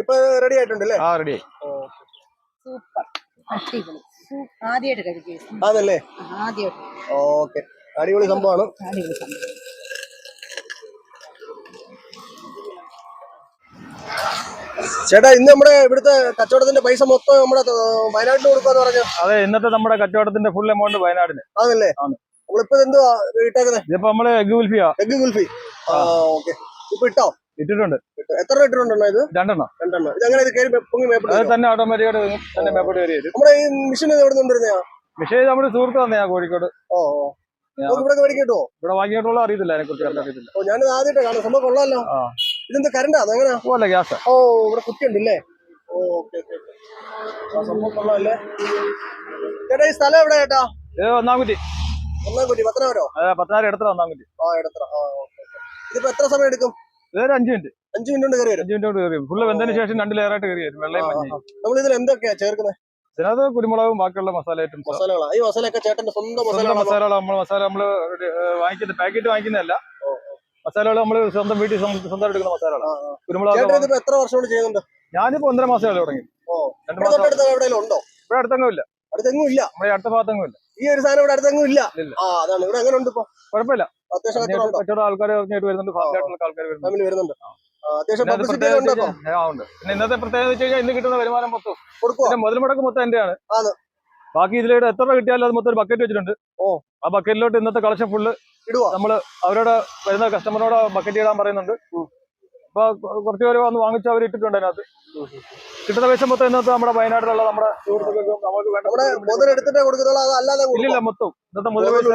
ഇപ്പൊ റെഡി ആയിട്ടുണ്ട് അല്ലേ ആ റെഡി സൂപ്പർ. അടിപൊളി. ആദ്യമായിട്ട് അതല്ലേ ആദ്യമായിട്ട് ഓക്കെ. അടിപൊളി സംഭവമാണ്. അടിപൊളി സംഭവം. ചേട്ടാ ഇന്ന് നമ്മുടെ ഇവിടുത്തെ കച്ചവടത്തിന്റെ പൈസ മൊത്തം നമ്മുടെ വയനാട്ടിന് കൊടുക്കാന്ന് പറഞ്ഞു? അതെ ഇന്നത്തെ നമ്മുടെ കച്ചവടത്തിന്റെ ഫുൾ എമൗണ്ട് വയനാടിന്. അതല്ലേ ആണ്. നമ്മളിപ്പോ എന്തുവാ ഇട്ടേക്കുന്നത് ഇപ്പൊ നമ്മൾ എഗ് കുൽഫിയാ എഗ് ഗുൽഫി ഓക്കെ. ഇപ്പൊ ഇട്ടോ? ഇട്ടിട്ടുണ്ട്. എത്ര ഇട്ടിട്ടുണ്ടോ ഇത്? രണ്ടെണ്ണം. രണ്ടെണ്ണം. ഇത് അങ്ങനെ ഇത് കയറി പൊങ്ങി മേപ്പിട്ട് അത് തന്നെ ഓട്ടോമാറ്റിക്കായിട്ട് തന്നെ മേപ്പോട്ട് കയറി വരും. നമ്മുടെ ഈ മിഷൻ എവിടെ നമ്മുടെ സുഹൃത്ത് തന്നെ കോഴിക്കോട്. ഓ ഓ. ഞാൻ- നമുക്ക് ഇവിടെ മേടിക്കട്ടോ? ഇവിടെ വാങ്ങിയിട്ടുള്ള അറിയത്തില്ല അതിനെ കുറിച്ച് കറക്റ്റ് അറിയത്തില്ല. ഓ ഞാനിത് ആദ്യമായിട്ട് കാണാം സംഭവം കൊള്ളാലോ. ആ. ഇതെന്താ അതെങ്ങനെയാ പോലെ ഗ്യാസ്. ഓ ഇവിടെ കുറ്റി ഉണ്ടല്ലേ ഓ ഓക്കെ ഓക്കെ സംഭവം കൊള്ളാമല്ലേ ചേട്ടാ ഈ സ്ഥലം എവിടെ ചേട്ടാ? ഇത് പത്തനാപുരോ? ആ എടുത്തറ ആ ഓക്കെ. ഇതിപ്പോ എത്ര സമയം എടുക്കും? ഇതൊരു അഞ്ച് മിനിറ്റ്. അഞ്ചു മിനിറ്റ് കൊണ്ട് കയറി വരും. അഞ്ച് മിനിറ്റ് കൊണ്ട് കയറി ഫുള്ള് വെന്തതിന് ശേഷം രണ്ട് ലെയറായിട്ട് കയറി വരും. വെള്ളയും മഞ്ഞയും. നമ്മൾ ഇതിൽ എന്തൊക്കെയാ ചേർക്കുന്നത് ഇതിനകത്ത് കുരുമുളകും ബാക്കിയുള്ള മസാല ഐറ്റംസ് ഈ മസാലയൊക്കെ ചേട്ടന്റെ സ്വന്തം മസാല മസാലകൾ നമ്മൾ മസാല നമ്മൾ വാങ്ങിക്കുന്ന പാക്കറ്റ് വാങ്ങിക്കുന്നതല്ല. മസാലകൾ നമ്മൾ സ്വന്തം വീട്ടിൽ സ്വന്തം എടുക്കുന്ന മസാലകളാണ്. കുരുമുളക് എത്ര വർഷം കൊണ്ട് ചെയ്യുന്നുണ്ട്? ഞാനിപ്പോ ഒന്നര മാസമേ തുടങ്ങി. രണ്ട് മാസം ഉണ്ടോ? ഇവിടെ അടുത്തെങ്ങും ഇല്ല. അടുത്തെങ്ങും ഇല്ല. നമ്മുടെ അടുത്ത ഭാഗത്തെങ്ങും ഇല്ല. ഈ ഒരു സാധനം ഇവിടെ അടുത്തെങ്ങും ഇല്ല. ഇല്ല. ആ അതാണ്. ഇവിടെ എങ്ങനെ ഉണ്ട് ഇപ്പൊ? കുഴപ്പമില്ല. അത്യാവശ്യം കച്ചവടം ആൾക്കാർ വരുന്നുണ്ട്. ഫാമിലി ആൾക്കാർ പിന്നെ ഇന്നത്തെ പ്രത്യേകത വെച്ച് കഴിഞ്ഞാൽ ഇന്ന് കിട്ടുന്ന വരുമാനം മൊത്തം. മുതൽ മുടക്ക് മൊത്തം എന്റെയാണ്. ബാക്കി ഇതിലൂടെ എത്ര കിട്ടിയാലും അത് മൊത്തം ഒരു ബക്കറ്റ് വെച്ചിട്ടുണ്ട്. ഓ. ആ ബക്കറ്റിലോട്ട് ഇന്നത്തെ കളക്ഷൻ ഫുള്ള് ഇടുവാ? നമ്മൾ അവരോട് വരുന്ന കസ്റ്റമറോട് ബക്കറ്റ് ഇടാൻ പറയുന്നുണ്ട്. അപ്പൊ കൊ- കുറച്ച് പേര് വന്ന് വാങ്ങിച്ച് അവർ ഇട്ടിട്ടുണ്ട് അതിനകത്ത്. കിട്ടുന്ന പൈസ മൊത്തം ഇന്നത്തെ നമ്മുടെ വയനാട്ടിലുള്ള നമ്മുടെ സുഹൃത്തുക്കൾക്കും നമുക്ക് വേണ്ട? ഇല്ലില്ല മൊത്തം. ഇന്നത്തെ മുതൽ പൈസ?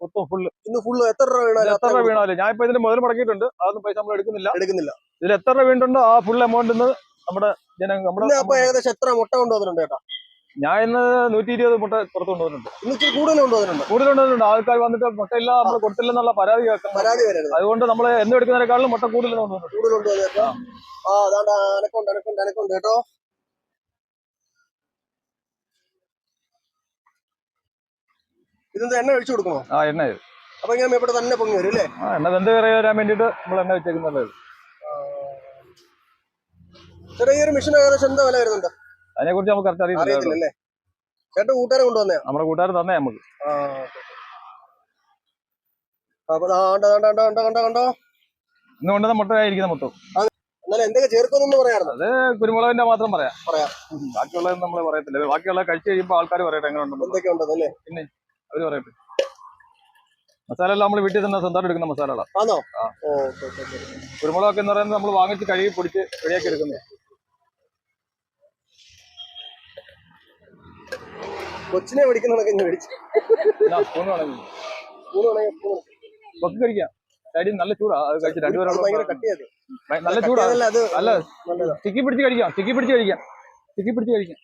മൊത്തം. ഫുള്ള് ഇന്ന് ഫുള്ള് എത്ര രൂപ വീണാലും എത്ര രൂപ വീണാലും. ഞാൻ ഇപ്പൊ ഇതിന് മുതൽ മുടക്കിയിട്ടുണ്ട്. അതൊന്നും പൈസ നമ്മൾ എടുക്കുന്നില്ല. എടുക്കുന്നില്ല. ഇതിൽ എത്ര രൂപ വീണ്ടുണ്ടോ ആ ഫുൾ എമൗണ്ട് നമ്മുടെ ജനങ്ങൾ നമ്മുടെ ഏകദേശം എത്ര മുട്ട കൊണ്ടുവന്നിട്ടുണ്ട് ചേട്ടാ ഞാൻ ഇന്ന് നൂറ്റി ഇരുപത് മുട്ട പുറത്ത് കൊണ്ടുവന്നിട്ടുണ്ട്. ഇന്ന് കൂടുതൽ കൊണ്ടുവന്നിട്ടുണ്ട്. കൂടുതൽ കൊണ്ടുവന്നിട്ടുണ്ട്. ആൾക്കാർ വന്നിട്ട് മുട്ടയില്ല നമ്മൾ കൊടുത്തില്ലെന്നുള്ള പരാതി കേൾക്കാം പരാതി വരുന്നത് അതുകൊണ്ട് നമ്മൾ എന്ന് എടുക്കുന്നതിനേക്കാളും മുട്ട കൂടുതൽ കൊണ്ടുവന്നിട്ടുണ്ട്. കൂടുതൽ കൊണ്ടുവന്നിട്ട് ആ അതാണ്ട് അനക്കൊണ്ട് അനക്കൊണ്ട് അനക്കൊണ്ട് കേട്ടോ. ഇതെന്താ എണ്ണ ഒഴിച്ചു കൊടുക്കണോ? ആ എണ്ണ ഇത്. അപ്പൊ ഇങ്ങനെ ഇവിടെ തന്നെ പൊങ്ങി വരും അല്ലേ? ആ എണ്ണ വെന്ത് കയറി വരാൻ വേണ്ടിയിട്ട് നമ്മൾ എണ്ണ ഒരു മെഷീൻ ഏകദേശം എന്താ വില വരുന്നുണ്ട്? അതിനെ കുറിച്ച് നമുക്ക് കറക്റ്റ് അറിയത്തില്ല ചേട്ടൻ കൂട്ടുകാരെ കൊണ്ടുവന്നേ നമ്മുടെ കൂട്ടുകാർ തന്നെ നമുക്ക്. ഇന്ന് കൊണ്ടുവന്ന മുട്ടയായിരിക്കുന്ന മൊത്തം അത് കുരുമുളകിന്റെ മാത്രം പറയാം. പറയാം. ബാക്കിയുള്ളത് നമ്മൾ പറയത്തില്ല. ബാക്കിയുള്ള കഴിച്ചു കഴിയുമ്പോൾ ആൾക്കാർ പറയട്ടെ എങ്ങനെ ഉണ്ടെന്നല്ലേ അവർ പറയട്ടെ. മസാല എല്ലാം നമ്മൾ വീട്ടിൽ തന്നെ സ്വന്തമായിട്ട് എടുക്കുന്ന മസാലകളാണ്. കുരുമുളകൊക്കെ എന്ന് പറയുന്നത് നമ്മൾ വാങ്ങിച്ച് കഴുകി പൊടിച്ച് റെഡിയാക്കി എടുക്കുന്നത്. കൊച്ചിനെ മേടിക്കുന്നതൊക്കെ ഞാൻ മേടിച്ചു കഴിക്കാം. നല്ല ചൂടാ. അത് കഴിച്ച് അത് ഭയങ്കര രണ്ടുപേരും നല്ല ചൂടാ. അല്ല ചിക്കി പിടിച്ച് കഴിക്കാം ചിക്കി പിടിച്ച് കഴിക്കാം. ചിക്കി പിടിച്ച് കഴിക്കാം.